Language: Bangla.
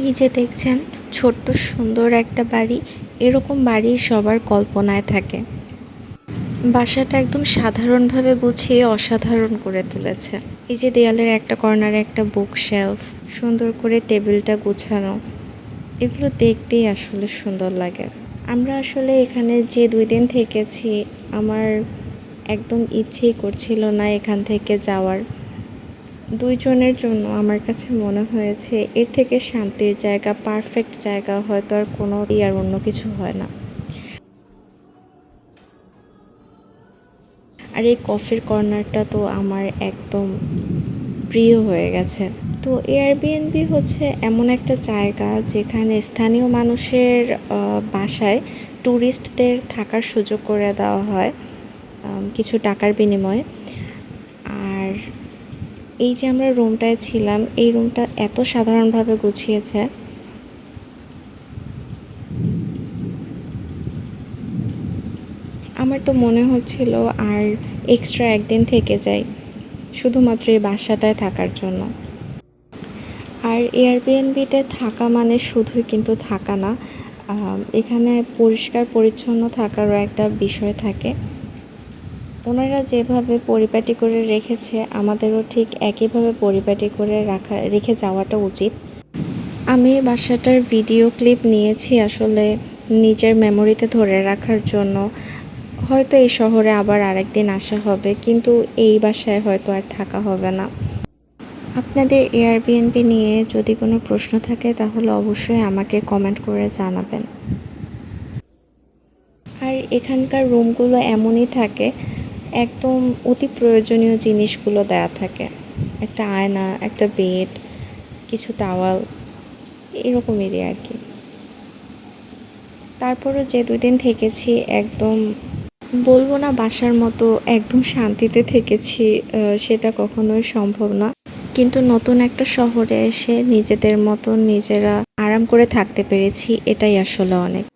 এই যে দেখছেন, ছোট্ট সুন্দর একটা বাড়ি, এরকম বাড়ি সবার কল্পনায় থাকে। বাসাটা একদম সাধারণভাবে গুছিয়ে অসাধারণ করে তুলেছে। এই যে দেয়ালের একটা কর্নারে একটা বুক শেলফ সুন্দর করে টেবিলটা গুছানো, এগুলো দেখতেই আসলে সুন্দর লাগে। আমরা আসলে এখানে যে দুই দিন থেকেছি, আমার একদম ইচ্ছেই করছিল না এখান থেকে যাওয়ার। দুইজনের জন্য আমার কাছে মনে হয়েছে, এর থেকে শান্তির জায়গা, পারফেক্ট জায়গা হয়তো আর কোনো আর অন্য কিছু হয় না। আর এই কফির কর্নারটা তো আমার একদম প্রিয় হয়ে গেছে। তো এয়ারবিএনবি হচ্ছে এমন একটা জায়গা যেখানে স্থানীয় মানুষের বাসায় ট্যুরিস্টদের থাকার সুযোগ করে দেওয়া হয় কিছু টাকার বিনিময়ে। আর এই যে আমরা রুমটায় ছিলাম, এই রুমটা এত সাধারণভাবে গুছিয়েছে। আমার তো মনে হচ্ছিল আর এক্সট্রা একদিন থেকে যাই, শুধুমাত্র এই বাসাটায় থাকার জন্য। আর এয়ারবিএনবিতে থাকা মানে শুধুই কিন্তু থাকা না এখানে পরিষ্কার পরিচ্ছন্ন থাকারও একটা বিষয় থাকে। ওনারা যেভাবে পরিপাটি করে রেখেছে, আমাদেরও ঠিক একইভাবে পরিপাটি করে রাখা, রেখে যাওয়াটা উচিত। আমি এই বাসাটার ভিডিও ক্লিপ নিয়েছি আসলে নিজের মেমোরিতে ধরে রাখার জন্য। হয়তো এই শহরে আবার আরেকদিন আসা হবে, কিন্তু এই বাসায় হয়তো আর থাকা হবে না। আপনাদের এয়ারবিএনবি নিয়ে যদি কোনো প্রশ্ন থাকে, তাহলে অবশ্যই আমাকে কমেন্ট করে জানাবেন। আর এখানকার রুমগুলো এমনই থাকে একদম অতি প্রয়োজনীয় জিনিসগুলো দেয়া থাকে। একটা আয়না, একটা বেড, কিছু টাওয়াল এরকমই আর কি। তারপরে যে দুই দিন থেকেছি একদম বলব না বাসার মতো একদম শান্তিতে থেকেছি সেটা কখনোই সম্ভব না। কিন্তু নতুন একটা শহরে এসে নিজেদের মতো নিজেরা আরাম করে থাকতে পেরেছি, এটাই আসলে অনেক।